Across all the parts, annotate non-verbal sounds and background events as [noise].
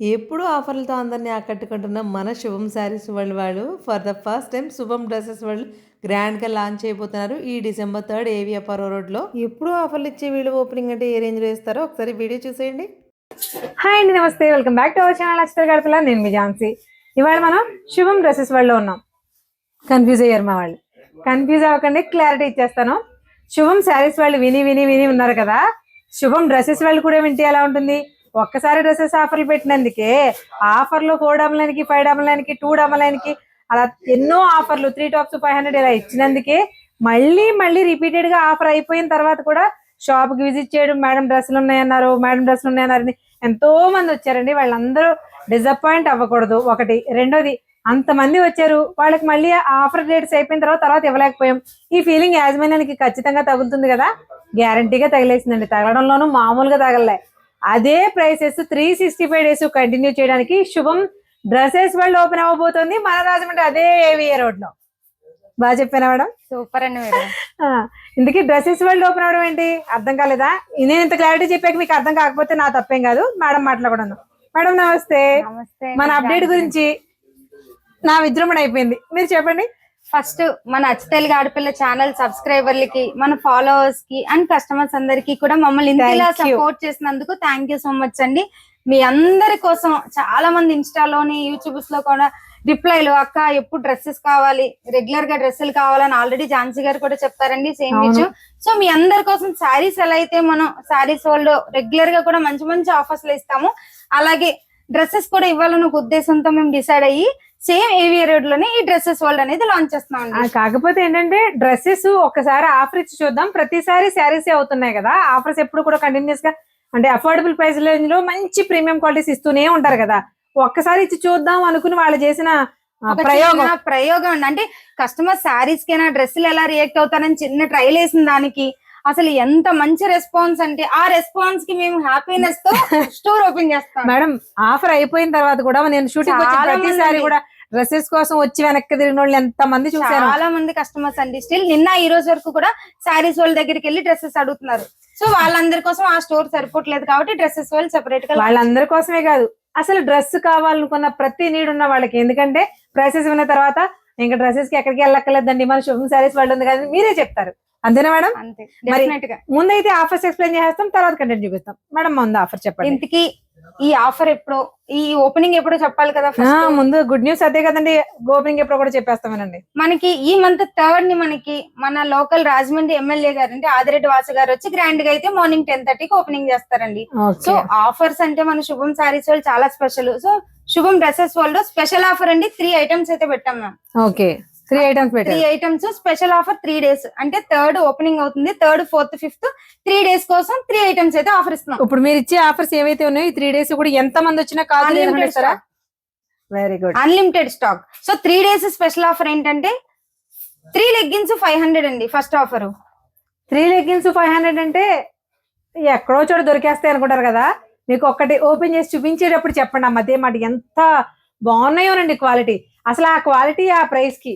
ఎప్పుడూ ఆఫర్లతో అందరినీ ఆకట్టుకుంటున్న మన శుభం శారీస్ వరల్డ్ వాళ్ళు. For the first time Shubham dresses world గ్రాండ్గా లాంచ్ అయిపోతున్నారు ఈ డిసెంబర్ థర్డ్ ఏవియా పరో రోడ్లో. ఎప్పుడూ ఆఫర్లు ఇచ్చే వీళ్ళు ఓపెనింగ్ అంటే ఏ రేంజ్లో ఇస్తారో ఒకసారి వీడియో చూసేయండి. హాయ్ అండి నమస్తే. Welcome back to our channel Akshara Gadapala నేను మీ ఝాన్సీ. ఇవాళ మనం శుభం డ్రెస్సెస్ వరల్డ్లో ఉన్నాం. కన్ఫ్యూజ్ అయ్యారు మా వాళ్ళు. కన్ఫ్యూజ్ అవ్వకండి క్లారిటీ ఇచ్చేస్తాను. శుభం శారీస్ వాళ్ళు విని విని విని ఉన్నారు కదా. శుభం డ్రెస్సెస్ వాళ్ళు కూడా వింటే ఎలా ఉంటుంది? ఒక్కసారి డ్రెస్సెస్ ఆఫర్లు పెట్టినందుకే ఆఫర్లు four double five double two double అలా ఎన్నో ఆఫర్లు త్రీ టాప్స్ ఫైవ్ హండ్రెడ్ ఇలా ఇచ్చినందుకే మళ్ళీ మళ్ళీ రిపీటెడ్గా ఆఫర్ అయిపోయిన తర్వాత కూడా షాప్కి విజిట్ చేయడం మేడం డ్రెస్సులు ఉన్నాయన్నారు మేడం డ్రెస్సులు ఉన్నాయన్నారు అని ఎంతో మంది వచ్చారండి. వాళ్ళందరూ డిసప్పాయింట్ అవ్వకూడదు. ఒకటి. రెండోది అంతమంది వచ్చారు. వాళ్ళకి మళ్ళీ ఆఫర్ డేట్స్ అయిపోయిన తర్వాత తర్వాత ఇవ్వలేకపోయాం. ఈ ఫీలింగ్ యాజమాన్యానికి ఖచ్చితంగా తగులుతుంది కదా. గ్యారంటీగా తగిలేసిందండి. తగలడంలోనూ మామూలుగా తగలలే. అదే prices three sixty five days continue చేయడానికి శుభం డ్రెస్సెస్ వరల్డ్ ఓపెన్ అవ్వబోతుంది. మన రాజమండ్రి అదే ఏవిఏ రోడ్లో బాగా చెప్పానా మేడం? సూపర్ అండి ఇందుకే డ్రెస్సెస్ వరల్డ్ ఓపెన్ అవడం ఏంటి? అర్థం కాలేదా? నేను ఇంత క్లారిటీ చెప్పాక మీకు అర్థం కాకపోతే నా తప్పేం కాదు. మేడం మాట్లాడకూడదు. మేడం నమస్తే. నమస్తే మన అప్డేట్ గురించి నా విజృంభణ అయిపోయింది. మీరు చెప్పండి. ఫస్ట్ మన అచ్చ తెలుగు ఆడపిల్ల ఛానల్ సబ్స్క్రైబర్లకి మన ఫాలోవర్స్కి అండ్ కస్టమర్స్ అందరికి కూడా మమ్మల్ని ఇంతలా. సపోర్ట్ చేసినందుకు థ్యాంక్ యూ సో మచ్ అండి మీ అందరి కోసం చాలా మంది ఇన్స్టాలోని యూట్యూబ్స్లో కూడా రిప్లైలు అక్క ఎప్పుడు డ్రెస్సెస్ కావాలి రెగ్యులర్గా డ్రెస్సులు కావాలని ఆల్రెడీ ఝాన్సీ గారు కూడా చెప్పారండి సేమ్. విషయం సో మీ అందరి కోసం శారీస్ ఎలా అయితే మనం శారీస్ వాళ్ళు రెగ్యులర్గా కూడా మంచి మంచి ఆఫర్స్లో ఇస్తాము అలాగే డ్రెస్సెస్ కూడా ఇవ్వాలన్న ఒక ఉద్దేశంతో మేము డిసైడ్ అయ్యి సేమ్ ఏవియర్ రోడ్లోనే ఈ డ్రెస్సెస్ వరల్డ్ అనేది లాంచ్ చేస్తున్నాం కాకపోతే ఏంటంటే డ్రెస్సెస్ ఒక్కసారి ఆఫర్ ఇచ్చి చూద్దాం. ప్రతిసారి శారీస్ అవుతున్నాయి కదా ఆఫర్స్ ఎప్పుడు కూడా కంటిన్యూస్గా అంటే అఫోర్డబుల్ ప్రైస్ రేంజ్లో మంచి ప్రీమియం క్వాలిటీస్ ఇస్తూనే ఉంటారు కదా. ఒక్కసారి ఇచ్చి చూద్దాం అనుకుని వాళ్ళు చేసిన ప్రయోగం. ప్రయోగం అండి. అంటే కస్టమర్ శారీస్ కైనా డ్రెస్సులు ఎలా రియాక్ట్ అవుతారని చిన్న ట్రైల్ వేసిన దానికి అసలు ఎంత మంచి రెస్పాన్స్ అంటే ఆ రెస్పాన్స్కి మేము హ్యాపీనెస్తో [laughs] స్టోర్ ఓపెన్ చేస్తాం. మేడం ఆఫర్ అయిపోయిన తర్వాత కూడా నేను షూటింగ్ ప్రతిసారి. కూడా డ్రెస్సెస్ కోసం వచ్చి వెనక్కి తిరిగిన వాళ్ళు ఎంత మంది చూసారు చాలా మంది కస్టమర్స్ అండి. స్టిల్ నిన్న ఈ రోజు వరకు కూడా శారీస్ వాళ్ళ దగ్గరికి వెళ్ళి డ్రెస్సెస్ అడుగుతున్నారు. సో వాళ్ళందరి కోసం ఆ స్టోర్ సరిపోవట్లేదు కాబట్టి డ్రెస్సెస్ వాళ్ళు సెపరేట్గా వాళ్ళందరి కోసమే కాదు అసలు డ్రెస్ కావాలనుకున్న ప్రతి నీడ్ ఉన్న వాళ్ళకి. ఎందుకంటే ప్రైసెస్ విన్న తర్వాత ఇంకా డ్రెస్సెస్కి ఎక్కడికి వెళ్ళక్కర్లేదండి. మన శుభం సారీస్ వాళ్ళు ఉంది కదా మీరే చెప్తారు. అంతేనా మేడం? మరి ముందైతే ఆఫర్స్ ఎక్స్ప్లెయిన్ చేస్తాం తర్వాత కంటెంట్ చూపిస్తాం. మేడం ముందు ఆఫర్ చెప్పండి. ఇంతకీ ఈ ఆఫర్ ఎప్పుడో ఈ ఓపెనింగ్ ఎప్పుడో చెప్పాలి కదా ముందు గుడ్ న్యూస్ అదే కదండి. ఓపెనింగ్ ఎప్పుడు కూడా చెప్పేస్తామేనండి. మనకి ఈ మంత్ థర్డ్ని మనకి మన లోకల్ రాజమండ్రి ఎమ్మెల్యే గారు అంటే ఆదిరెడ్డి వాసు గారు వచ్చి గ్రాండ్గా అయితే మార్నింగ్ టెన్ థర్టీకి ఓపెనింగ్ చేస్తారండి. సో ఆఫర్స్ అంటే మన శుభం సారీస్ వాళ్ళు చాలా స్పెషల్ సో శుభం డ్రెస్సెస్ వాళ్ళు స్పెషల్ ఆఫర్ అండి. త్రీ ఐటమ్స్ అయితే పెట్టాం ma'am. Okay. Three items three items special offer three days. అంటే థర్డ్ ఓపెనింగ్ అవుతుంది. Third fourth fifth. Three days కోసం త్రీ ఐటమ్స్ అయితే ఆఫర్ ఇస్తున్నాం. ఇప్పుడు మీరు ఇచ్చే ఆఫర్స్ ఏవైతే ఉన్నాయో ఈ త్రీ డేస్ కూడా ఎంత మంది వచ్చినా కాదు very good unlimited stock so three days special offer ఏంటంటే త్రీ లెగ్గిన్స్ ఫైవ్ హండ్రెడ్ అండి first offer three leggings five hundred అంటే ఎక్కడో చోట దొరికేస్తాయి అనుకుంటారు కదా? మీకు ఒక్కటి ఓపెన్ చేసి చూపించేటప్పుడు చెప్పండి అమ్మ మధ్య మాట ఎంత బాగున్నాయోనండి క్వాలిటీ. అసలు ఆ క్వాలిటీ ఆ ప్రైస్కి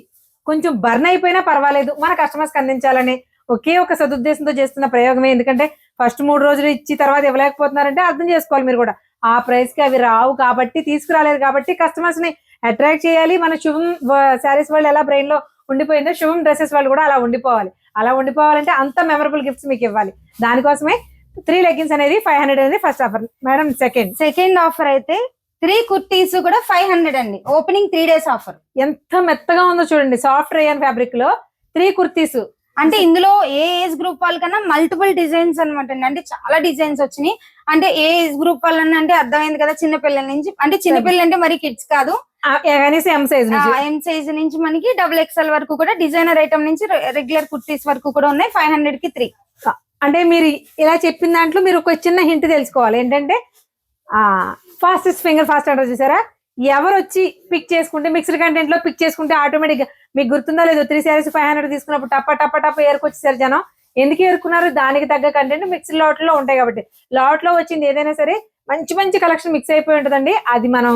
కొంచెం బర్న్ అయిపోయినా పర్వాలేదు మన కస్టమర్స్కి అందించాలని ఒకే ఒక సదుద్దేశంతో చేస్తున్న ప్రయోగమే. ఎందుకంటే ఫస్ట్ మూడు రోజులు ఇచ్చి తర్వాత ఇవ్వలేకపోతున్నారంటే అర్థం చేసుకోవాలి మీరు కూడా. ఆ ప్రైస్కి అవి రావు కాబట్టి తీసుకురాలేదు కాబట్టి కస్టమర్స్ని అట్రాక్ట్ చేయాలి. మన శుభం శారీస్ వాళ్ళు ఎలా బ్రెయిన్లో ఉండిపోయిందో శుభం డ్రెస్సెస్ వాళ్ళు కూడా అలా ఉండిపోవాలి. అలా ఉండిపోవాలంటే అంత మెమరబుల్ గిఫ్ట్స్ మీకు ఇవ్వాలి. దానికోసమే త్రీ లెగ్గిన్స్ అనేది ఫైవ్ హండ్రెడ్ అనేది first offer. Madam second. Second offer అయితే త్రీ కుర్తీస్ కూడా ఫైవ్ హండ్రెడ్ అండి. Opening three days offer. ఎంత మెత్తగా ఉందో చూడండి. సాఫ్ట్ రేయన్ ఫ్యాబ్రిక్లో త్రీ కుర్తీస్. అంటే ఇందులో ఏ ఏజ్ గ్రూప్ వాళ్ళకన్నా మల్టిపుల్ డిజైన్స్ అనమాట అండి. అంటే చాలా డిజైన్స్ వచ్చినాయి. అంటే ఏ ఏజ్ గ్రూప్ వాళ్ళని అంటే అర్థమైంది కదా చిన్న పిల్లల నుంచి. అంటే చిన్న పిల్లలు అంటే మరి కిడ్స్ కాదు. ఎం సైజ్ నుంచి. మనకి డబుల్ ఎక్స్ఎల్ వరకు కూడా డిజైనర్ ఐటమ్ నుంచి రెగ్యులర్ కుర్తీస్ వరకు కూడా ఉన్నాయి. ఫైవ్ హండ్రెడ్కి త్రీ. అంటే మీరు ఇలా చెప్పిన దాంట్లో మీరు ఒక చిన్న హింట్ తెలుసుకోవాలి. ఏంటంటే ఆ ఫాస్టెస్ట్ ఫింగర్ ఫాస్ట్ అంటారు చూసారా? ఎవరు వచ్చి పిక్ చేసుకుంటే మిక్స్డ్ కంటెంట్లో పిక్ చేసుకుంటే ఆటోమేటిక్ మీకు గుర్తుందా లేదో త్రీ శారీస్ ఫైవ్ హండ్రెడ్ తీసుకున్నప్పుడు టప్ప టప్ప టప్ప ఏరుకొచ్చేసారు జనం ఎందుకు ఏరుకున్నారు? దానికి తగ్గ కంటెంట్ మిక్స్డ్ లాట్లో ఉంటాయి కాబట్టి. లాట్లో వచ్చింది ఏదైనా సరే మంచి మంచి కలెక్షన్ మిక్స్ అయిపోయి ఉంటుందండి. అది మనం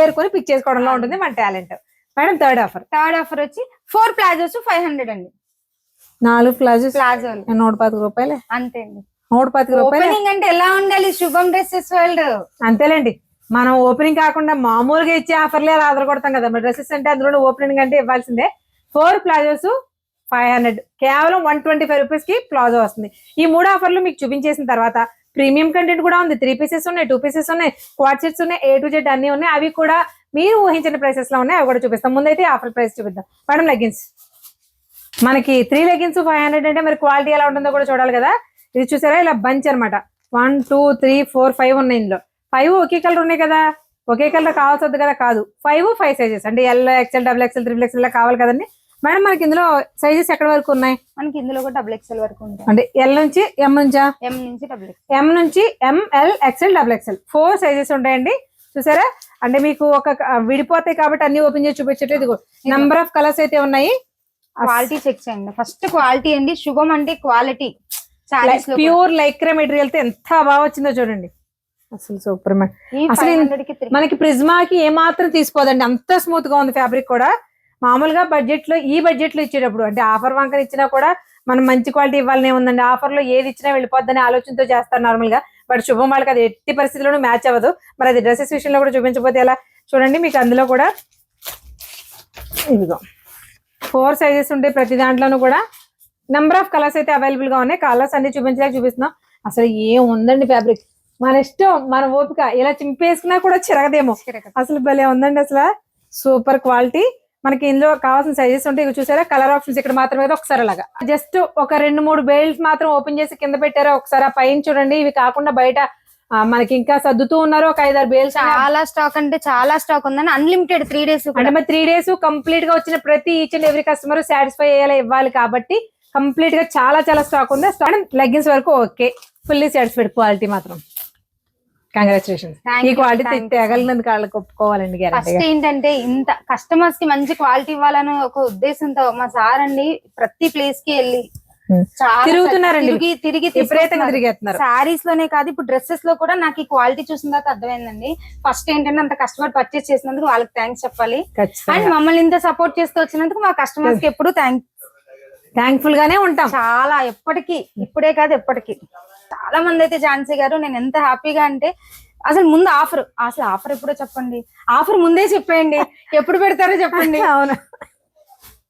ఏరుకొని పిక్ చేసుకోవడంలో ఉంటుంది మన talent madam third offer third offer వచ్చి ఫోర్ ప్లాజోస్ ఫైవ్ హండ్రెడ్ అండి. నాలుగు ప్లాజోస్. ప్లాజోలు. నూట పాతిక రూపాయలే. అంతే అండి నూట పాతిక రూపాయలే. ఓపెనింగ్ అంటే ఎలా ఉండాలి శుభం డ్రెస్సెస్ వరల్డ్? అంతేలేండి. మనం ఓపెనింగ్ కాకుండా మామూలుగా ఇచ్చే ఆఫర్లే ఆధార కొడతాం కదా. మరి డ్రెస్సెస్ అంటే అందులో ఓపెనింగ్ అంటే ఇవ్వాల్సిందే. ఫోర్ ప్లాజోస్ ఫైవ్ హండ్రెడ్ కేవలం వన్ ట్వంటీ ఫైవ్ రూపీస్కి ప్లాజో వస్తుంది. ఈ మూడు ఆఫర్లు మీకు చూపించేసిన తర్వాత ప్రీమియం కంటెంట్ కూడా ఉంది. త్రీ పీసెస్ ఉన్నాయి టూ పీసెస్ ఉన్నాయి క్వాడ్ సెట్స్ ఉన్నాయి ఏ టు జెడ్ అన్ని ఉన్నాయి. అవి కూడా మీరు ఊహించిన ప్రైసెస్లో ఉన్నాయి. అవి కూడా చూపిస్తాం. ముందైతే ఆఫర్ ప్రైస్ చూపిద్దాం. మేడం లెగ్గిన్స్ మనకి త్రీ లెగ్గిన్స్ ఫైవ్ హండ్రెడ్ అంటే మరి క్వాలిటీ ఎలా ఉంటుందో కూడా చూడాలి కదా. ఇది చూసారా? ఇలా బంచ్ అన్నమాట. One two three four five ఉన్నాయి ఇందులో. ఫైవ్ ఒకే కలర్ ఉన్నాయి కదా. ఒకే కలర్ కావాల్సి కదా కాదు. ఫైవ్ ఫైవ్ సైజెస్ అంటే L XL double XL triple XL కావాలి కదండి. మేడం మనకి ఇందులో సైజెస్ ఎక్కడ వరకు ఉన్నాయి? మనకి ఇందులో కూడా డబుల్ ఎక్స్ఎల్ వరకు ఉంటాయి. అంటే ఎల్ నుంచి ఎం నుంచా? ఎం నుంచి డబుల్ ఎం నుంచి M L XL double XL four sizes ఉంటాయండి. చూసారా? అంటే మీకు ఒక విడిపోతాయి కాబట్టి అన్ని ఓపెన్ చేసి చూపించట్లేదు. నంబర్ ఆఫ్ కలర్స్ అయితే ఉన్నాయి. క్వాలిటీ చెక్ చేయండి. ఫస్ట్ క్వాలిటీ అండి. శుభం అంటే క్వాలిటీ ప్యూర్ లైక్రా మెటీరియల్తో ఎంత బాగా వచ్చిందో చూడండి. అసలు సూపర్ అసలు మనకి ప్రిజ్మాకి ఏమాత్రం తీసుకోదండి. అంత స్మూత్గా ఉంది ఫ్యాబ్రిక్ కూడా. మామూలుగా బడ్జెట్లో ఈ బడ్జెట్లో ఇచ్చేటప్పుడు అంటే ఆఫర్ వంకన ఇచ్చినా కూడా మనం మంచి క్వాలిటీ ఇవ్వాలనే ఉందండి. ఆఫర్లో ఏది ఇచ్చినా వెళ్ళిపోద్దని ఆలోచనతో చేస్తారు నార్మల్గా. బట్ శుభం వాళ్ళకి అది ఎట్టి పరిస్థితుల్లోనూ మ్యాచ్ అవ్వదు. మరి అది డ్రెస్సెస్ విషయంలో కూడా చూపించకపోతే ఎలా? చూడండి మీకు అందులో కూడా. ఇదిగో. ఫోర్ సైజెస్ ఉంటాయి ప్రతి దాంట్లోనూ కూడా నెంబర్ ఆఫ్ కలర్స్ అయితే అవైలబుల్గా ఉన్నాయి. కలర్స్ అన్ని చూపించలేక చూపిస్తున్నాం. అసలు ఏం ఉందండి ఫ్యాబ్రిక్? మన ఇష్టం మన ఓపిక. ఇలా చింపేసుకున్నా కూడా చిరగదేమో. అసలు భలే ఉందండి అసలు. Super quality. మనకి ఇందులో కావాల్సిన సైజెస్ ఉంటాయి ఇవి చూసారా? కలర్ ఆప్షన్స్ ఇక్కడ మాత్రమే ఒకసారి అలాగా. జస్ట్ ఒక రెండు మూడు బెల్ట్స్ మాత్రం ఓపెన్ చేసి కింద పెట్టారా? ఒకసారి ఆ పైన చూడండి. ఇవి కాకుండా బయట మనకి ఇంకా సర్దుతూ ఉన్నారు ఒక ఐదారు బేల్స్ చాలా స్టాక్ అంటే చాలా స్టాక్ ఉందని అన్లిమిటెడ్ త్రీ డేస్ అంటే మరి త్రీ డేస్ కంప్లీట్గా వచ్చిన ప్రతి each and every customer satisfy అయ్యేలా ఇవ్వాలి కాబట్టి కంప్లీట్గా చాలా చాలా స్టాక్ ఉంది. స్టాక్ లెగ్గిన్స్ వరకు ఓకే. ఫుల్లీ సాటిస్ఫైడ్ క్వాలిటీ మాత్రం. కంగ్రాచులేషన్స్ ఈ క్వాలిటీ తెగలినందుకు వాళ్ళకి ఒప్పుకోవాలండి ఫస్ట్ ఏంటంటే ఇంత కస్టమర్స్కి మంచి క్వాలిటీ ఇవ్వాలని ఒక ఉద్దేశంతో మా సార్ అండి ప్రతి ప్లేస్కి వెళ్ళి తిరుగుతున్నారండి. తిరిగి విపరీతంగా తిరిగేస్తున్నారు. సారీస్లోనే కాదు ఇప్పుడు డ్రెస్సెస్లో కూడా నాకు ఈ క్వాలిటీ చూసిన తర్వాత అర్థమైందండి. ఫస్ట్ ఏంటంటే అంత కస్టమర్ పర్చేస్ చేసినందుకు వాళ్ళకి థ్యాంక్స్ చెప్పాలి. అండ్ మమ్మల్ని ఇంత సపోర్ట్ చేస్తూ వచ్చినందుకు మా కస్టమర్స్కి ఎప్పుడు థ్యాంక్ థ్యాంక్ఫుల్ గానే ఉంటాం. చాలా ఎప్పటికీ ఇప్పుడే కాదు ఎప్పటికీ. చాలా మంది అయితే ఝాన్సీ గారు నేను ఎంత హ్యాపీగా అంటే అసలు ముందు ఆఫర్ అసలు ఆఫర్ ఎప్పుడో చెప్పండి. ఆఫర్ ముందే చెప్పేయండి. ఎప్పుడు పెడతారో చెప్పండి. [laughs] అవును.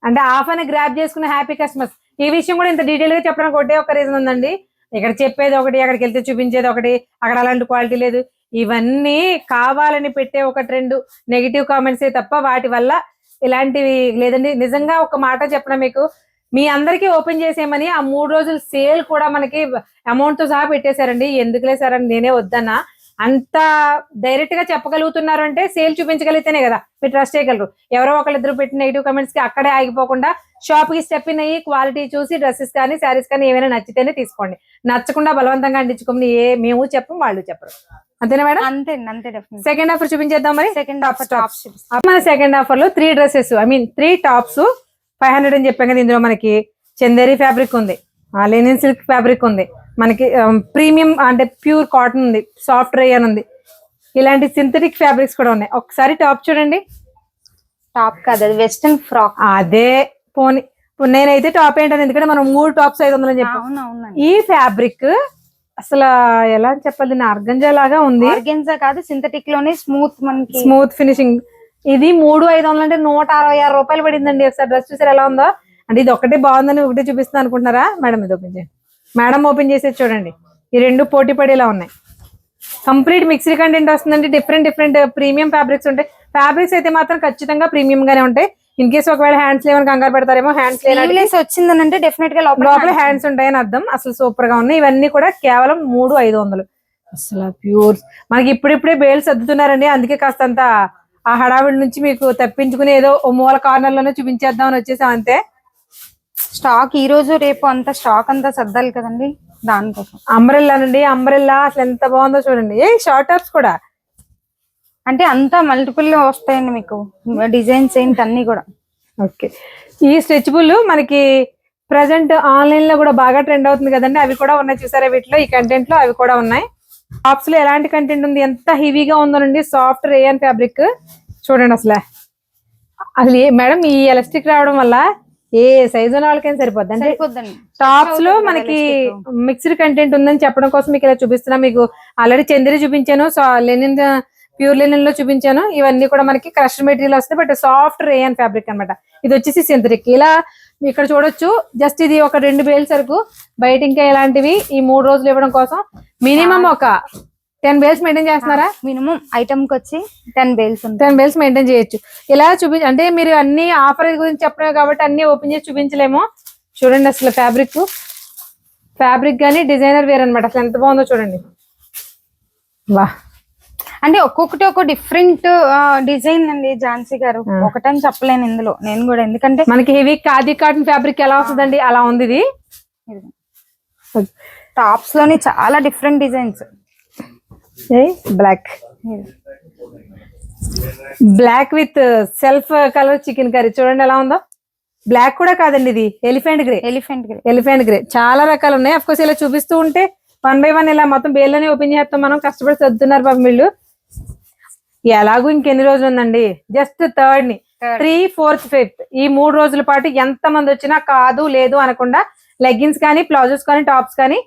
అంటే అని గ్రాప్ చేసుకున్న హ్యాపీ కస్టమర్స్ ఈ విషయం కూడా ఇంత డీటెయిల్గా చెప్పడానికి ఒకటే ఒక రీజన్ ఉందండి. ఇక్కడ చెప్పేది ఒకటి అక్కడికి వెళ్తే చూపించేది ఒకటి అక్కడ అలాంటి క్వాలిటీ లేదు. ఇవన్నీ కావాలని పెట్టే ఒక ట్రెండ్ నెగిటివ్ కామెంట్స్ తప్ప వాటి వల్ల ఇలాంటివి లేదండి. నిజంగా ఒక మాట చెప్పిన మీకు మీ అందరికీ ఓపెన్ చేసేయమని ఆ మూడు రోజులు సేల్ కూడా మనకి అమౌంట్తో సహా పెట్టేశారండి. ఎందుకులే సార్ అని నేనే వద్దన్నా. అంత డైరెక్ట్గా చెప్పగలుగుతున్నారు అంటే సేల్ చూపించగలిగితేనే కదా. మీరు ట్రస్ట్ చేయగలరు. ఎవరో ఒకళ్ళిద్దరు పెట్టిన నెగిటివ్ కమెంట్స్కి అక్కడే ఆగిపోకుండా షాప్కి స్టెప్ ఇన్ అయ్యి క్వాలిటీ చూసి డ్రెస్సెస్ కానీ శారీస్ కానీ ఏమైనా నచ్చితేనే తీసుకోండి. నచ్చకుండా బలవంతంగా అందించుకోమని ఏ మేము చెప్పం వాళ్ళు చెప్పరు. అంతేనా మేడం? అంతే అంతే సెకండ్ ఆఫర్ చూపించేద్దాం మరి. సెకండ్ ఆఫర్ టాప్స్ మన సెకండ్ ఆఫర్లో three dresses I mean three tops five hundred అని చెప్పాం కదా ఇందులో మనకి. చందేరి ఫ్యాబ్రిక్ ఉంది. లెనిన్ సిల్క్ ఫ్యాబ్రిక్ ఉంది. మనకి ప్రీమియం అంటే ప్యూర్ కాటన్ ఉంది సాఫ్ట్ రేయన్ ఉంది. ఇలాంటి సింథటిక్ ఫ్యాబ్రిక్స్ కూడా ఉన్నాయి. ఒకసారి టాప్ చూడండి. టాప్ కాదు అది వెస్టర్న్ ఫ్రాక్ అదే పోనీ. నేనైతే టాప్ ఏంటని ఎందుకంటే మనం మూడు టాప్స్ ఐదు వందలు అని చెప్పాం. ఈ ఫ్యాబ్రిక్ అసలు ఎలా చెప్పాలి దీన్ని అర్గంజా లాగా ఉంది. ఆర్గెన్జా కాదు సింథటిక్లోనే స్మూత్ మనకి. స్మూత్ ఫినిషింగ్ ఇది మూడు ఐదు వందలు అంటే నూట అరవై ఆరు రూపాయలు పడిందండి. ఒకసారి డ్రెస్ చూసారు ఎలా ఉందో? అంటే ఇది ఒకటే బాగుందని ఒకటే చూపిస్తుంది అనుకుంటున్నారా? మేడం ఇది ఓపెన్ చేయండి. మేడం ఓపెన్ చేసేది చూడండి. ఈ రెండు పోటీ పడేలా ఉన్నాయి. కంప్లీట్ మిక్స్డ్ కంటెంట్ వస్తుందండి. డిఫరెంట్ డిఫరెంట్ ప్రీమియం ఫ్యాబ్రిక్స్ ఉంటాయి. ఫ్యాబ్రిక్స్ అయితే మాత్రం ఖచ్చితంగా ప్రీమియం గానే ఉంటాయి. ఇన్ కేసు ఒకవేళ హ్యాండ్స్ లేవని కంగారు పెడతారేమో హ్యాండ్స్ లేని స్లీవ్లెస్ వచ్చిందనంటే డెఫినెట్గా లోపల లోపల హ్యాండ్స్ ఉంటాయని అర్థం. అసలు సూపర్గా ఉన్నాయి. ఇవన్నీ కూడా కేవలం మూడు ఐదు వందలు. అసలు ప్యూర్ మనకి ఇప్పుడిప్పుడే బేల్ సర్దుతున్నారండి. అందుకే కాస్తంత ఆ హడావిడి నుంచి మీకు తప్పించుకుని ఏదో ఓ మూల కార్నర్లోనే చూపించేద్దామని వచ్చేసాం అంతే స్టాక్ ఈ రోజు రేపు అంతా స్టాక్ అంతా సర్దాలి కదండి దానికోసం. అంబ్రెల్లా అండి అంబ్రెల్లా అసలు ఎంత బాగుందో చూడండి. ఏ షార్ట్ టాప్స్ కూడా? అంటే అంతా మల్టిపుల్ వస్తాయండి మీకు డిజైన్స్ ఏంటి అన్ని కూడా. ఓకే. ఈ స్ట్రెచబుల్ మనకి ప్రజెంట్ ఆన్లైన్లో కూడా బాగా ట్రెండ్ అవుతుంది కదండి. అవి కూడా ఉన్నాయి చూసారా వీటిలో? ఈ కంటెంట్లో అవి కూడా ఉన్నాయి. టాప్స్లో ఎలాంటి కంటెంట్ ఉంది? ఎంత హెవీగా ఉందోనండి. సాఫ్ట్ రేయన్ ఫ్యాబ్రిక్ చూడండి అసలు. అసలు ఏ మేడం ఈ ఎలాస్టిక్ రావడం వల్ల ఏ సైజు ఉన్న వాళ్ళకైనా సరిపోద్ది. అంటే టాప్స్లో మనకి. మిక్స్డ్ కంటెంట్ ఉందని చెప్పడం కోసం మీకు ఇలా చూపిస్తున్నా. మీకు ఆల్రెడీ చందరి చూపించాను సో లెనిన్ ప్యూర్ లెనిన్లో చూపించాను. ఇవన్నీ కూడా మనకి క్రష్ మెటీరియల్ వస్తాయి బట్ సాఫ్ట్ రేయన్ ఫ్యాబ్రిక్ అన్నమాట. ఇది వచ్చేసి సింథటిక్. ఇలా ఇక్కడ చూడొచ్చు. జస్ట్ ఇది ఒక రెండు బేల్ సరుకు బయట ఇంకా ఇలాంటివి ఈ మూడు రోజులు ఇవ్వడం కోసం. మినిమం ఒక టెన్ బేల్స్ మెయింటైన్ చేస్తున్నారా? మినిమం ఐటమ్కి వచ్చి ten bales ten bales maintain చేయొచ్చు. ఇలా చూపి అంటే మీరు అన్ని ఆఫర్ గురించి చెప్పడమే కాబట్టి అన్ని ఓపెన్ చేసి చూపించలేము. చూడండి అసలు ఫ్యాబ్రిక్. ఫ్యాబ్రిక్ కానీ డిజైనర్ వేర్ అనమాట అసలు ఎంత బాగుందో చూడండి. వా. అంటే ఒక్కొక్కటి ఒక డిఫరెంట్ డిజైన్ అండి ఝాన్సీ గారు. ఒకటని చెప్పలేను ఇందులో. నేను కూడా ఎందుకంటే మనకి హెవీ ఖాదీ కాటన్ ఫ్యాబ్రిక్ ఎలా వస్తుందండి? అలా ఉంది ఇది. టాప్స్లోని చాలా different designs. Black black with self colour chikankari చూడండి ఎలా ఉందో. బ్లాక్ కూడా కాదండి ఇది. Elephant grey elephant elephant grey చాలా రకాలు ఉన్నాయి. అఫ్ కోర్స్ ఇలా చూపిస్తూ ఉంటే వన్ బై వన్ ఇలా మొత్తం బేర్లోనే ఓపెన్ చేస్తాం మనం. కష్టపడి చదువుతున్నారు పాపం వీళ్ళు. ఎలాగూ ఇంకెన్ని రోజులు ఉందండి? జస్ట్ థర్డ్ని. త్రీ ఫోర్త్ ఫిఫ్త్ ఈ మూడు రోజుల పాటు ఎంత మంది వచ్చినా కాదు లేదు అనకుండా లెగ్గిన్స్ కానీ ప్లాజోస్ కానీ టాప్స్ కానీ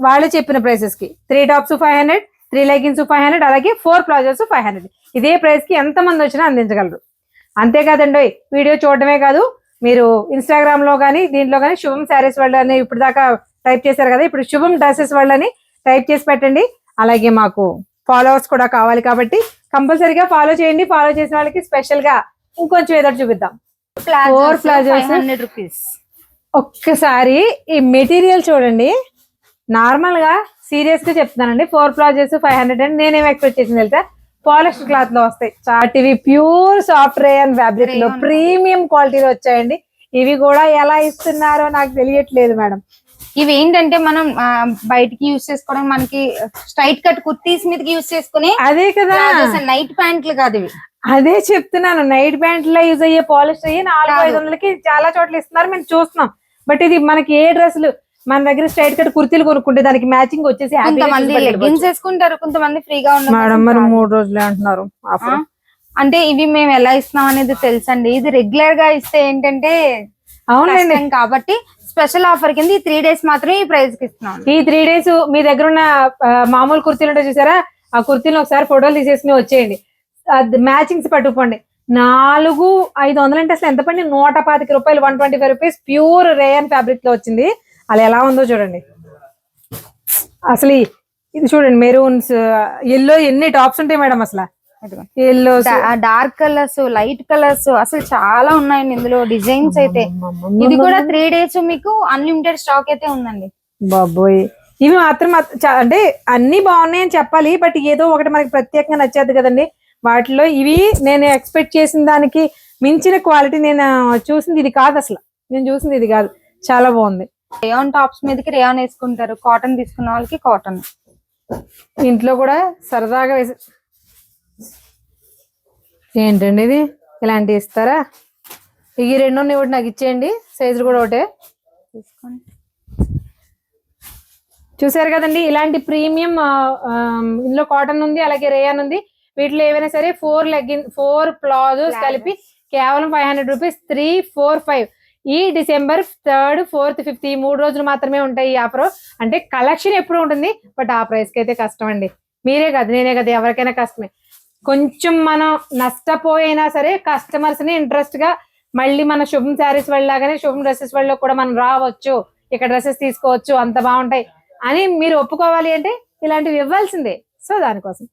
వాళ్ళు చెప్పిన ప్రైసెస్కి. Three tops five hundred three leggings five hundred అలాగే ఫోర్ ప్లాజోస్ ఫైవ్ హండ్రెడ్. ఇదే ప్రైస్కి ఎంత మంది వచ్చినా అందించగలరు. అంతేకాదండి వీడియో చూడడమే కాదు మీరు ఇన్స్టాగ్రామ్లో కానీ దీంట్లో కానీ శుభం శారీస్ అని ఇప్పుడు దాకా టైప్ చేశారు కదా ఇప్పుడు శుభం డ్రెస్సెస్ అని టైప్ చేసి పెట్టండి. అలాగే మాకు ఫాలోవర్స్ కూడా కావాలి కాబట్టి కంపల్సరీగా ఫాలో చేయండి. ఫాలో చేసిన వాళ్ళకి స్పెషల్గా ఇంకొంచెం ఏదో చూపిద్దాం. Four plazos. హండ్రెడ్ రూపీస్ ఒక్కసారి ఈ మెటీరియల్ చూడండి. నార్మల్గా సీరియస్గా చెప్తున్నానండి. Four palazzos five hundred and నేనేం ఎక్స్పెక్ట్ చేసింది తెలుసా? పాలిస్టర్ క్లాత్లో వస్తాయి. చాటివి ప్యూర్ సాఫ్ట్ రేయన్ ఫ్యాబ్రిక్లో. ప్రీమియం క్వాలిటీలో వచ్చాయండి. ఇవి కూడా ఎలా ఇస్తున్నారో నాకు తెలియట్లేదు మేడం. ఇవి ఏంటంటే మనం బయటికి యూస్ చేసుకోవడం మనకి స్ట్రైట్ కట్ కుర్తీస్ మీదకి యూస్ చేసుకుని అదే కదా. నైట్ ప్యాంట్లు కాదు ఇవి. అదే చెప్తున్నాను. నైట్ ప్యాంట్లో యూజ్ అయ్యే పాలిష్ అయ్యి నాలుగు. ఐదు వందలకి చాలా చోట్ల ఇస్తున్నారు. మేము చూస్తున్నాం. బట్ ఇది మనకి ఏ డ్రెస్సులు మన దగ్గర స్ట్రైట్ కట్ కుర్తీలు కొనుక్కుంటే దానికి మ్యాచింగ్ వచ్చేసి కొంతమంది లెగ్గిన్స్. వేసుకుంటారు కొంతమంది ఫ్రీగా ఉన్న మేడం మరి మూడు రోజులే అంటున్నారు? అంటే ఇవి మేము ఎలా ఇస్తున్నాం అనేది తెలుసండి. ఇది రెగ్యులర్గా ఇస్తే ఏంటంటే అవునండి. కాబట్టి స్పెషల్ ఆఫర్ కింద ఈ త్రీ డేస్ మాత్రమే ఈ ప్రైస్కి ఇస్తున్నాం. ఈ త్రీ డేస్ మీ దగ్గర ఉన్న మామూలు కుర్తీలు ఉంటాయి చూసారా? ఆ కుర్తీలు ఒకసారి ఫోటోలు తీసేసుకుని వచ్చేయండి. మ్యాచింగ్స్ పట్టుకోండి నాలుగు ఐదు వందలు అంటే అసలు ఎంత పడి నూట పాతిక రూపాయలు one twenty five rupees pure rayon ఫ్యాబ్రిక్లో వచ్చింది. అలా ఎలా ఉందో చూడండి. అసలు ఇది చూడండి మెరూన్స్ ఎల్లో ఎన్ని టాప్స్ ఉంటాయి మేడం అసలు? Yellow dark colours light colours అసలు చాలా ఉన్నాయండి ఇందులో డిజైన్స్ అయితే. ఇది కూడా త్రీ డేస్ మీకు అన్లిమిటెడ్ స్టాక్ అయితే ఉందండి. బాబోయ్. ఇవి మాత్రం అంటే అన్ని బాగున్నాయని చెప్పాలి బట్ ఏదో ఒకటి మనకి ప్రత్యేకంగా నచ్చేది కదండి. వాటిలో ఇవి నేను ఎక్స్పెక్ట్ చేసిన దానికి మించిన క్వాలిటీ నేను చూసింది ఇది కాదు అసలు. నేను చూసింది ఇది కాదు. చాలా బాగుంది. రేయాన్ టాప్స్ మీదకి రేయాన్ వేసుకుంటారు. కాటన్ తీసుకున్న వాళ్ళకి కాటన్ ఇంట్లో కూడా సరదాగా వేసి ఏంటండి ఇది? ఇలాంటివి ఇస్తారా? ఈ రెండు ఉన్నాయి ఒకటి నాకు ఇచ్చేయండి. సైజులు కూడా ఒకటే. తీసుకోండి. చూసారు కదండి ఇలాంటి ప్రీమియం ఇందులో కాటన్ ఉంది అలాగే రేయన్ ఉంది. వీటిలో ఏవైనా సరే ఫోర్ లెగ్గిన్ ఫోర్ ప్లాజోస్ కలిపి కేవలం five hundred rupees three four five ఈ డిసెంబర్ థర్డ్ ఫోర్త్ ఫిఫ్త్ ఈ మూడు రోజులు మాత్రమే ఉంటాయి ఈ ఆఫర్. అంటే కలెక్షన్ ఎప్పుడు ఉంటుంది బట్ ఆ ప్రైస్కి అయితే కష్టం అండి. మీరే కాదు నేనే కదా ఎవరికైనా కష్టమే. కొంచెం మనం నష్టపోయినా సరే కస్టమర్స్ని ఇంట్రెస్ట్గా మళ్ళీ మన శుభం శారీస్ వెళ్ళలాగానే శుభం డ్రెస్సెస్ వాళ్ళలో కూడా మనం రావచ్చు ఇక్కడ డ్రెస్సెస్ తీసుకోవచ్చు అంత బాగుంటాయి అని మీరు ఒప్పుకోవాలి అంటే ఇలాంటివి ఇవ్వాల్సిందే. సో దానికోసం.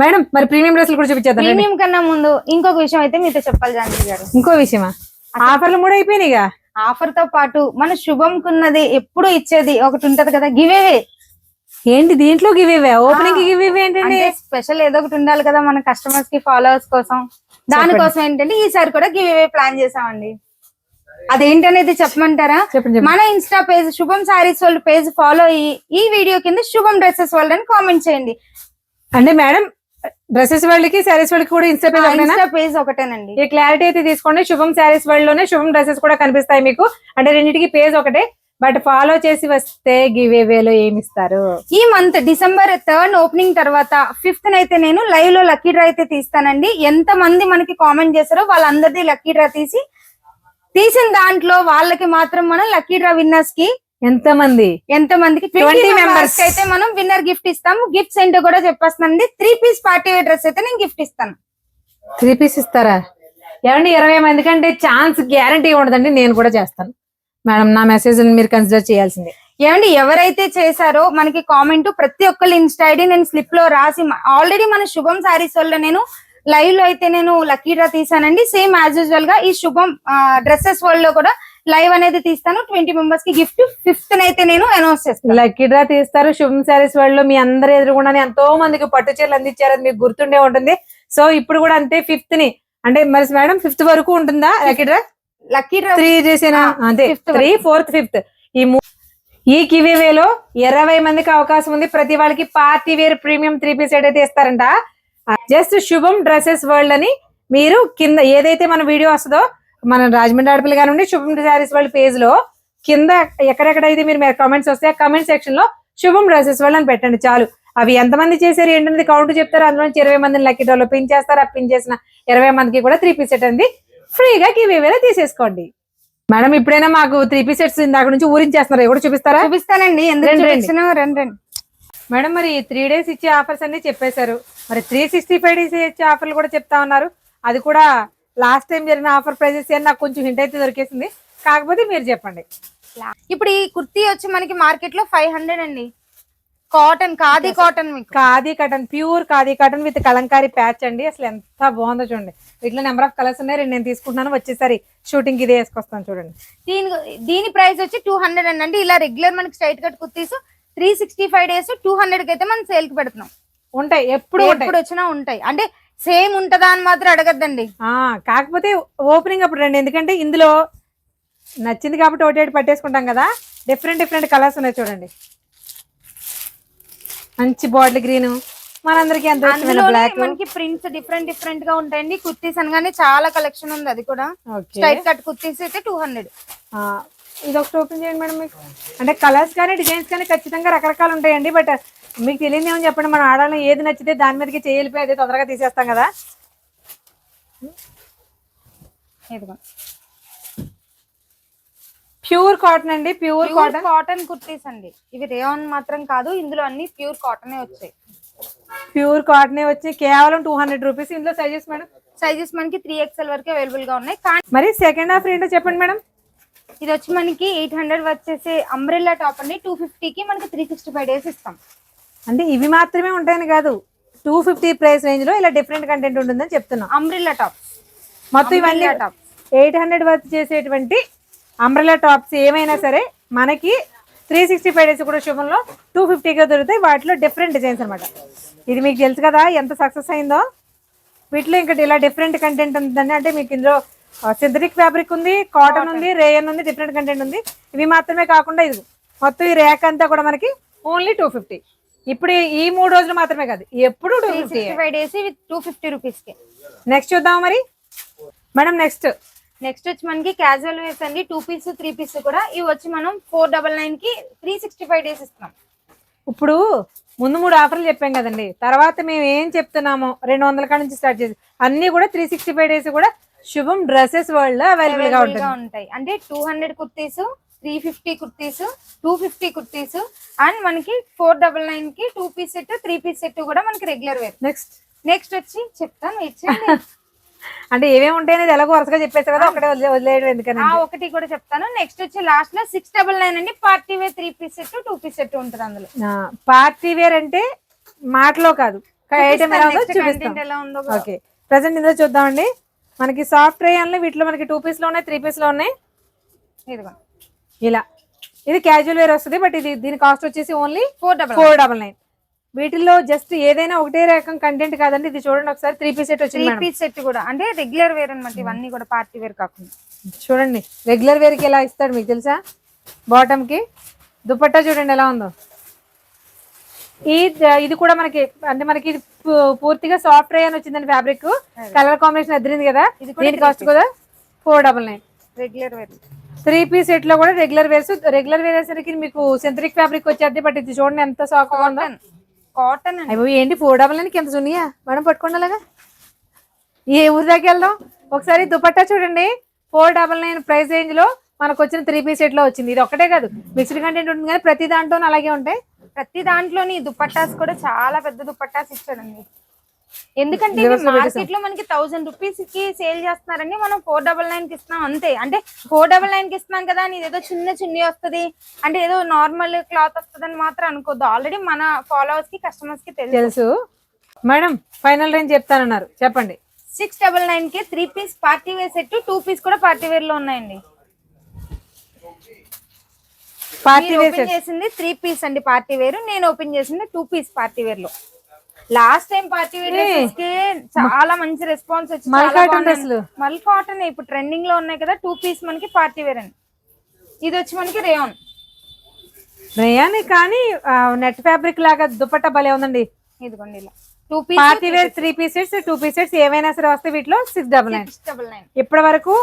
మేడం మరి ప్రీమియం డ్రెస్సులు కూడా చూపించేద్దాం. ప్రీమియం కన్నా ముందు ఇంకొక విషయం అయితే మీతో చెప్పాలి జానకి గారు. ఇంకో విషయమా? ఆఫర్లు కూడా అయిపోయినాయిగా? ఆఫర్తో పాటు మన శుభం కున్నది ఎప్పుడు ఇచ్చేది ఒకటి ఉంటది కదా గివేవే ఏంటి దీంట్లో గివ్ ఇవే ఓపెనింగ్కి గివ్ ఇవే ఏంటండి? స్పెషల్ ఏదో ఒకటి ఉండాలి కదా మన కస్టమర్స్కి ఫాలోవర్స్ కోసం. దానికోసం ఏంటంటే ఈసారి కూడా గివ్ అవే ప్లాన్ చేసామండి అదేంటనేది చెప్పమంటారా. మన ఇన్స్టా పేజ్ శుభం సారీస్ వాళ్ళు పేజ్ ఫాలో అయ్యి ఈ వీడియో కింద శుభం డ్రెస్సెస్ వాళ్ళు అని కామెంట్ చేయండి. అంటే మేడం డ్రెస్సెస్ వాళ్ళకి శారీస్ వాళ్ళకి కూడా ఇన్స్టా పేజ్ ఇన్స్టా పేజ్ ఒకటేనండి. ఈ క్లారిటీ అయితే తీసుకోండి. శుభం శారీస్ వరల్డ్లోనే శుభం డ్రెస్సెస్ కూడా కనిపిస్తాయి మీకు. అంటే రెండింటికి పేజ్ ఒకటే. బట్ ఫాలో చేసి వస్తే గివ్లో ఏమి ఇస్తారు? ఈ మంత్ డిసెంబర్ థర్డ్ ఓపెనింగ్ తర్వాత ఫిఫ్త్ అయితే నేను లైవ్లో లక్కీ డ్రా అయితే తీస్తానండి. ఎంత మంది మనకి కామెంట్ చేశారో వాళ్ళందరిది లక్కీ డ్రా తీసి తీసిన దాంట్లో వాళ్ళకి మాత్రం మనం లక్కీ డ్రా విన్నర్స్కి ఎంత మంది ఎంత మందికి 20 ట్వంటీ. మెంబర్స్ అయితే మనం విన్నర్ గిఫ్ట్ ఇస్తాము గిఫ్ట్స్ ఏంటో కూడా చెప్పేస్తానండి. త్రీ పీస్ పార్టీ డ్రెస్ అయితే నేను గిఫ్ట్ ఇస్తాను. త్రీ పీస్ ఇస్తారా? ఏమండి ఇరవై మంది కంటే ఛాన్స్ గ్యారంటీ ఉండదండి. నేను కూడా చేస్తాను. మేడం నా మెసేజ్ మీరు కన్సిడర్ చేయాల్సిందే. ఏమండి? ఎవరైతే చేశారో మనకి కామెంట్ ప్రతి ఒక్కళ్ళు ఇన్స్టా ఐడి నేను స్లిప్లో రాసి ఆల్రెడీ మన శుభం సారీస్ వల్ల నేను లైవ్లో అయితే నేను లక్కీ డ్రా తీసానండి సేమ్ యాజ్ యూజువల్గా ఈ శుభం డ్రెస్సెస్ వరల్డ్లో కూడా లైవ్ అనేది తీస్తాను. ట్వంటీ మెంబర్స్కి గిఫ్ట్. ఫిఫ్త్ అయితే నేను అనౌన్స్ చేస్తాను. లక్కీ డ్రా తీస్తారు. శుభం శారీస్ వాళ్ళు మీ అందరి ఎదురుగుండానే ఎంతో మందికి పట్టు చీరలు అందించారు అది మీకు గుర్తుండే ఉంటుంది. సో ఇప్పుడు కూడా అంతే ఫిఫ్త్ని. అంటే మరి మేడం ఫిఫ్త్ వరకు ఉంటుందా lucky draw? Lucky draw three చేసేనా? అంతే. Three fourth fifth. ఈ ఈ కివీవేలో ఇరవై మందికి అవకాశం ఉంది. ప్రతి వాళ్ళకి party wear premium three piece set అయితే ఇస్తారంట. జస్ట్ శుభం డ్రెస్సెస్ వరల్డ్ అని మీరు కింద ఏదైతే మన వీడియో వస్తుందో మన రాజమండ్రి ఆడపిల్ల కానివ్వండి శుభం శారీస్ వరల్డ్ పేజ్లో కింద ఎక్కడెక్కడైతే మీరు కామెంట్స్ వస్తే ఆ కామెంట్ సెక్షన్లో శుభం డ్రెస్సెస్ అని పెట్టండి చాలు. అవి ఎంతమంది చేశారు ఏంటనేది కౌంట్ చెప్తారు. అందులో నుంచి ఇరవై మందిని లక్కీ డ్రాలో పిన్ చేస్తారు. ఆ పిన్ చేసిన ఇరవై మందికి కూడా త్రీ పీస్ సెట్ అంది. ఫ్రీగా కివీవేలో తీసేసుకోండి. మేడం ఇప్పుడైనా మాకు త్రీ పీస్ సెట్స్ ఇందాక నుంచి ఊరించేస్తున్నారు. ఎవరు చూపిస్తారా? చూపిస్తానండి. రండి మేడం మరి త్రీ డేస్ ఇచ్చే ఆఫర్స్ అన్ని చెప్పేశారు. మరి త్రీ సిక్స్టీ ఫైవ్ డేస్ ఇచ్చే ఆఫర్లు కూడా చెప్తా ఉన్నారు. అది కూడా లాస్ట్ టైం జరిగిన ఆఫర్ ప్రైజెస్ నాకు కొంచెం హింట్ అయితే దొరికేసింది. కాకపోతే మీరు చెప్పండి. ఇప్పుడు ఈ కుర్తీ వచ్చి మనకి మార్కెట్లో ఫైవ్ హండ్రెడ్ అండి. Cotton khadi cotton khadi cotton pure khadi cotton with kalamkari patch అండి. అసలు ఎంత బాగుందో చూడండి. వీటిలో నెంబర్ ఆఫ్ కలర్స్ ఉన్నాయి. రెండు నేను తీసుకుంటున్నాను. వచ్చేసరి షూటింగ్ ఇది వేసుకొస్తాను చూడండి. దీని దీని ప్రైస్ వచ్చి టూ హండ్రెడ్ అండి. ఇలా రెగ్యులర్ మనకి straight cut kurtis three sixty five days two హండ్రెడ్కి అయితే మనం సేల్కి పెడుతున్నాం. ఉంటాయి. ఎప్పుడు ఎప్పుడు వచ్చినా ఉంటాయి. అంటే సేమ్ ఉంటదా అని మాత్రం అడగద్దండి. కాకపోతే ఓపెనింగ్ అప్పుడు రండి. ఎందుకంటే ఇందులో నచ్చింది కాబట్టి ఒకటి పట్టేసుకుంటాం కదా. డిఫరెంట్ డిఫరెంట్ కలర్స్ ఉన్నాయి చూడండి. మంచి బాటిల్ గ్రీన్. మనందరికి ఎంత బ్లాక్ మనకి ప్రింట్స్ డిఫరెంట్ డిఫరెంట్గా ఉంటాయండి. కుర్తీస్ అనగానే చాలా కలెక్షన్ ఉంది అది కూడా. స్ట్రైట్ కట్ కుర్తీస్ అయితే టూ హండ్రెడ్ ఇది ఒకటి ఓపెన్ చేయండి మేడం మీకు. అంటే కలర్స్ కానీ డిజైన్స్ కానీ ఖచ్చితంగా రకరకాలు ఉంటాయండి. బట్ మీకు తెలియదు ఏమని చెప్పండి మన ఆడాలని ఏది నచ్చితే దాని మీదకి చేయలిపోయి అదే తొందరగా తీసేస్తాం కదా. ప్యూర్ కాటన్ అండి ప్యూర్ కాటన్. కాటన్ కుర్తీస్ అండి. ఇవి రేయాన్ మాత్రం కాదు ఇందులో అన్ని ప్యూర్ కాటన్ వచ్చాయి. ప్యూర్ కాటన్ వచ్చి కేవలం టూ హండ్రెడ్ రూపీస్. ఇందులో సైజెస్ మేడం? సైజెస్ మనకి త్రీ ఎక్స్ఎల్ వరకు అవైలబుల్గా ఉన్నాయి. కానీ మరి సెకండ్ హాఫ్ ఏంటో చెప్పండి మేడం. ఇది వచ్చి మనకి ఎయిట్ హండ్రెడ్ వచ్చేసి అంబ్రెల్లా టాప్ అండి. టూ కి మనకి త్రీ సిక్స్టీ ఫైవ్ డేస్ ఇస్తాం. అంటే ఇవి మాత్రమే ఉంటాయని కాదు. టూ ఫిఫ్టీ ప్రైస్ రేంజ్లో ఇలా డిఫరెంట్ కంటెంట్ ఉంటుందని చెప్తున్నాం. అంబ్రెల్లా టాప్ మొత్తం ఇవన్నీ tops. ఎయిట్ హండ్రెడ్ వర్త్ చేసేటువంటి అంబ్రెలా టాప్స్ ఏమైనా సరే మనకి త్రీ సిక్స్టీ ఫైవ్ డేస్ కూడా శుభంలో టూ ఫిఫ్టీగా దొరుకుతాయి. వాటిలో డిఫరెంట్ డిజైన్స్ అనమాట ఇది మీకు తెలుసు కదా ఎంత సక్సెస్ అయిందో. వీటిలో ఇంకా ఇలా డిఫరెంట్ కంటెంట్ ఉంటుందండి అంటే మీకు ఇందులో సింథటిక్ ఫ్యాబ్రిక్ ఉంది కాటన్ ఉంది రేయన్ ఉంది డిఫరెంట్ కంటెంట్ ఉంది. ఇవి మాత్రమే కాకుండా ఇది మొత్తం ఈ ర్యాక్ అంతా కూడా మనకి ఓన్లీ టూ ఫిఫ్టీ ఇప్పుడు ఈ- మూడు రోజులు మాత్రమే కాదు ఎప్పుడు ఫైవ్ డేస్ టూ ఫిఫ్టీ రూపీస్కి. నెక్స్ట్ చూద్దాం మరి? మేడం నెక్స్ట్ నెక్స్ట్ వచ్చి మనకి క్యాజువల్ వేర్స్ అండి టూ పీస్ త్రీ పీస్ కూడా. ఇవి వచ్చి మనం ఫోర్ డబల్ నైన్కి త్రీ సిక్స్టీ ఫైవ్ డేస్ ఇస్తున్నాం. ఇప్పుడు ముందు మూడు ఆఫర్లు చెప్పాం కదండి. తర్వాత మేము ఏం చెప్తున్నామో రెండు వందల కాడ నుంచి స్టార్ట్ చేసి అన్ని కూడా త్రీ సిక్స్టీ ఫైవ్ డేస్ కూడా శుభం డ్రెస్సెస్ వరల్డ్లో అవైలబుల్గా ఉంటాయి. అంటే two hundred kurtis three fifty kurtis two fifty kurtis and మనకి ఫోర్ డబల్ నైన్కి two piece set three piece set కూడా మనకి రెగ్యులర్ వేర్. నెక్స్ట్. నెక్స్ట్ వచ్చి చెప్తాను ఇచ్చేయండి. [laughs] అంటే ఏమేమి ఉంటాయి అనేది ఎలాగో వరుసగా చెప్పేస్తారు కదా ఒకటే వదిలే వదిలేయడం ఎందుకని ఆ ఒకటి కూడా చెప్తాను. నెక్స్ట్ వచ్చి లాస్ట్లో సిక్స్ డబల్ నైన్ అండి. Party wear three piece set two piece set ఉంటుంది అందులో. పార్టీ వేర్ అంటే మాటలో కాదు. ఐటమ్ ఎలా ఉందో చూపిస్తాం. ఓకే. ప్రజెంట్ ఇందులో చూద్దామండి. మనకి సాఫ్ట్ రేయన్లు వీటిలో మనకి టూ పీస్లో ఉన్నాయి త్రీ పీస్లో ఉన్నాయి. ఇదిగో. ఇలా. ఇది క్యాజువల్ వేర్ వస్తుంది బట్ ఇది దీని కాస్ట్ వచ్చేసి only four double four double nine వీటిల్లో జస్ట్ ఏదైనా ఒకటే రకం కంటెంట్ కాదండి ఇది చూడండి ఒకసారి త్రీ పీస్ సెట్ త్రీ వచ్చింది మేడం. పీస్ సెట్ కూడా. అంటే రెగ్యులర్ వేర్ అన్నమాట ఇవన్నీ కూడా పార్టీ వేర్ కాకుండా. చూడండి రెగ్యులర్ వేర్కి ఎలా ఇస్తాడు మీకు తెలుసా? బాటమ్కి. దుపట్టా చూడండి ఎలా ఉందో. ఈ ఇది కూడా మనకి అంటే మనకి ఇది పూర్తిగా సాఫ్ట్ రే అని వచ్చిందండి ఫ్యాబ్రిక్ కలర్ కాంబినేషన్ అదిరింది కదా. ఇది దీని కాస్ట్ కూడా four double nine regular wear three piece సెట్లో కూడా రెగ్యులర్ వేర్స్ రెగ్యులర్ వేర్ వేసరికి మీకు సింథటిక్ ఫ్యాబ్రిక్ వచ్చేది బట్ ఇది చూడండి ఎంత సాఫ్ట్గా ఉందో. కాటన్ అయ్యో ఏంటి? ఫోర్ డబల్ నైన్కి ఎంత సునియా మేడం పట్టుకోండి అలాగా. ఏ ఊరి దాకా వెళ్దాం? ఒకసారి దుపట్టా చూడండి. ఫోర్ డబల్ నైన్ ప్రైస్ రేంజ్లో మనకు వచ్చిన త్రీ పీస్ సెట్లో వచ్చింది. ఇది ఒకటే కాదు మిక్స్డ్ కంటెంట్ ఉంటుంది కానీ ప్రతి దాంట్లో అలాగే ఉంటాయి. ప్రతి దాంట్లోని దుపట్టాస్ కూడా చాలా పెద్ద దుపట్టాస్ ఇచ్చాడండి ఎందుకంటే మార్కెట్లో మనకి థౌసండ్ రూపీస్కి సేల్ చేస్తున్నారండి మనం ఫోర్ డబల్ నైన్కి ఇస్తున్నాం అంతే. అంటే ఫోర్ డబల్ నైన్కి ఇస్తున్నాం కదా అని ఏదో చిన్న చున్నీ వస్తది. అంటే ఏదో నార్మల్ క్లాత్ వస్తుందని మాత్రం అనుకోద్దు. ఆల్రెడీ మన ఫాలోవర్స్కి కస్టమర్స్కి తెలుసు. మేడం ఫైనల్ రేంజ్ చెప్తానన్నారు. చెప్పండి. సిక్స్ డబల్ నైన్కి three piece party wear set two piece కూడా పార్టీ వేర్లో ఉన్నాయండి. పార్టీ వేర్ ఓపెన్ చేసింది త్రీ పీస్ అండి పార్టీ వేర్ నేను ఓపెన్ చేసింది టూ పీస్ పార్టీ వేర్లో. లాస్ట్ టైం పార్టీ వేర్ డ్రెస్సెస్కి చాలా మంచి రెస్పాన్స్ వచ్చింది మల్ కాటన్. మల్ కాటన్ ఇప్పుడు ట్రెండింగ్లో ఉన్నాయి కదా టూ పీస్ మనకి పార్టీ వేర్ అండి. ఇది వచ్చి మనకి రేయాన్. రేయాని కానీ నెట్ ఫ్యాబ్రిక్ లాగా దుపట్టా భలే ఉందండి. ఇదిగోండి ఇలా. Two piece party wear three pieces two pieces ఏవైనా సరే వస్తే వీటిలో six double nine double nine ఇప్పటి వరకు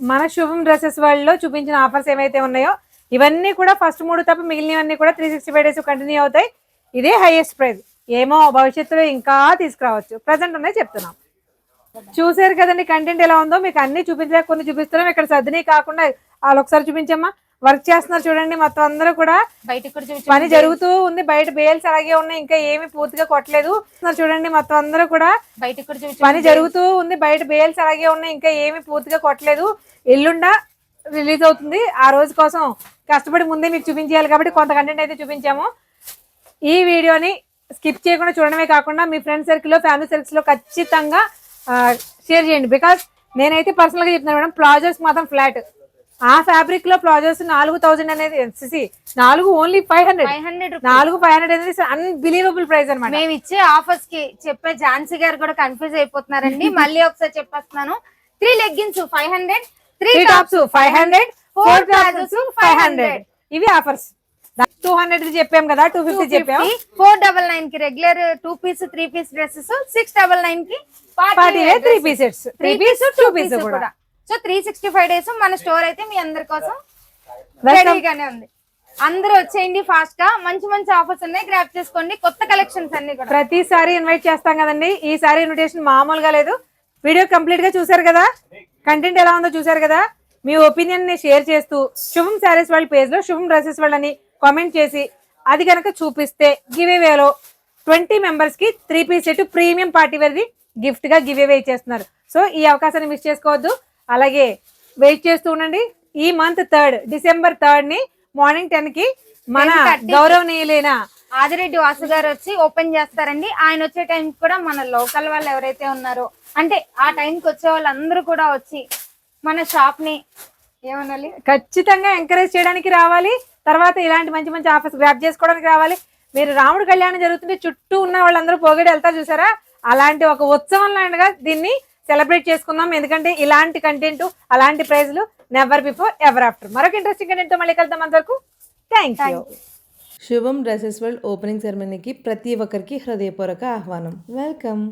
మన శుభం డ్రెస్సెస్ వాళ్ళలో చూపించిన ఆఫర్స్ ఏవైతే ఉన్నాయో ఇవన్నీ కూడా ఫస్ట్ మూడు తప్ప మిగిలినవన్నీ కూడా three sixty five days continue అవుతాయి. ఇదే హైయెస్ట్ ప్రైస్ ఏమో భవిష్యత్తులో ఇంకా తీసుకురావచ్చు. ప్రజెంట్ ఉన్నాయి చెప్తున్నాం. చూసారు కదండి కంటెంట్ ఎలా ఉందో మీకు అన్ని చూపించలేక కొన్ని చూపిస్తున్నాం. ఇక్కడ సర్దిని కాకుండా వాళ్ళు ఒకసారి చూపించమ్మా. వర్క్ చేస్తున్నారు చూడండి మొత్తం అందరూ కూడా. పని జరుగుతూ ఉంది బయట బేల్స్ అలాగే ఉన్నాయి ఇంకా ఏమి పూర్తిగా కొట్టలేదు. చూడండి మొత్తం అందరూ కూడా. చూపించు పని జరుగుతూ ఉంది బయట బేల్స్ అలాగే ఉన్నాయి ఇంకా ఏమి పూర్తిగా కొట్టలేదు. ఎల్లుండా రిలీజ్ అవుతుంది. ఆ రోజు కోసం కష్టపడి ముందే మీకు చూపించేయాలి కాబట్టి కొంత కంటెంట్ అయితే చూపించాము. ఈ వీడియోని స్కిప్ చేయకుండా చూడడమే కాకుండా మీ ఫ్రెండ్ సర్కిల్లో ఫ్యామిలీ సర్కిల్స్లో ఖచ్చితంగా షేర్ చేయండి. బికాస్ నేనైతే పర్సనల్గా చెప్తున్నాను మేడం ప్లాజోస్ మాత్రం ఫ్లాట్. ఆ ఫ్యాబ్రిక్లో ప్లాజోస్ నాలుగు థౌజండ్ అనేది ఎన్సిసి నాలుగు only five hundred five hundred నాలుగు ఫైవ్ హండ్రెడ్ అనేది అన్బిలీవబుల్ ప్రైస్ అనమాట మేము ఇచ్చే ఆఫర్స్కి చెప్పే ఝాన్సీ గారు కూడా కన్ఫ్యూజ్ అయిపోతున్నారండి. [laughs] మళ్ళీ ఒకసారి చెప్పేస్తున్నాను. Three leggings five hundred three tops five hundred four tops five hundred ఇవి ఆఫర్స్ టూ హండ్రెడ్ చెప్పాం కదా టూ ఫిఫ్టీ చెప్పాం. ఫోర్ డబల్ నైన్కి regular two piece three piece dresses six double నైన్కి party three pieces three piece two piece కూడా. So three sixty five days మన store అయితే మీ అందరి కోసం. రెడీగానే ఉంది. అందరూ వచ్చేయండి ఫాస్ట్గా మంచి మంచి ఆఫర్స్ ఉన్నాయి. గ్రాప్ చేసుకోండి. కొత్త కలెక్షన్స్ అన్ని కూడా. ప్రతిసారి ఇన్వైట్ చేస్తాం కదండి. ఈసారి ఇన్విటేషన్ మామూలుగా లేదు. వీడియో కంప్లీట్గా చూసారు కదా? కంటెంట్ ఎలా ఉందో చూసారు కదా? మీ ఒపీనియన్ని షేర్ చేస్తూ శుభం శారీస్ వాళ్ళ పేజ్లో శుభం డ్రెస్సెస్ వాళ్ళని కామెంట్ చేసి అది కనుక చూపిస్తే గివ్ వేలో ట్వంటీ మెంబర్స్కి three piece set premium party వేర్ది గిఫ్ట్గా గివ్ అవే ఇచ్చేస్తున్నారు. సో ఈ అవకాశాన్ని మిస్ చేసుకోవద్దు. అలాగే వెయిట్ చేస్తూ ఉండండి. ఈ మంత్ థర్డ్ డిసెంబర్ థర్డ్ని మార్నింగ్ టెన్కి మన 10:30 కి. గౌరవనీయులైన ఆదిరెడ్డి వాసు గారు వచ్చి ఓపెన్ చేస్తారండి. ఆయన వచ్చే టైం కూడా మన లోకల్ వాళ్ళు ఎవరైతే ఉన్నారో అంటే ఆ టైంకి వచ్చే వాళ్ళందరూ కూడా వచ్చి మన షాప్ని ఏమనాలి? ఖచ్చితంగా ఎంకరేజ్ చేయడానికి రావాలి. తర్వాత ఇలాంటి మంచి మంచి ఆఫర్స్ గ్రాప్ చేసుకోవడానికి రావాలి. మీరు రాముడు కళ్యాణం జరుగుతుంటే చుట్టూ ఉన్న వాళ్ళందరూ పోగడి వెళ్తారు చూసారా? అలాంటి ఒక ఉత్సవం లాంటిగా దీన్ని సెలబ్రేట్ చేసుకుందాం. ఎందుకంటే ఇలాంటి కంటెంట్ అలాంటి ప్రైజ్లు నెవర్ బిఫోర్ ఎవర్ ఆఫ్టర్ మరొక ఇంట్రెస్టింగ్ కంటెంట్తో మళ్ళీ కలుద్దాం అంతవరకు. Thank you Shubham dresses world opening సెరమనీకి ప్రతి ఒక్కరికి హృదయపూర్వక ఆహ్వానం. వెల్కమ్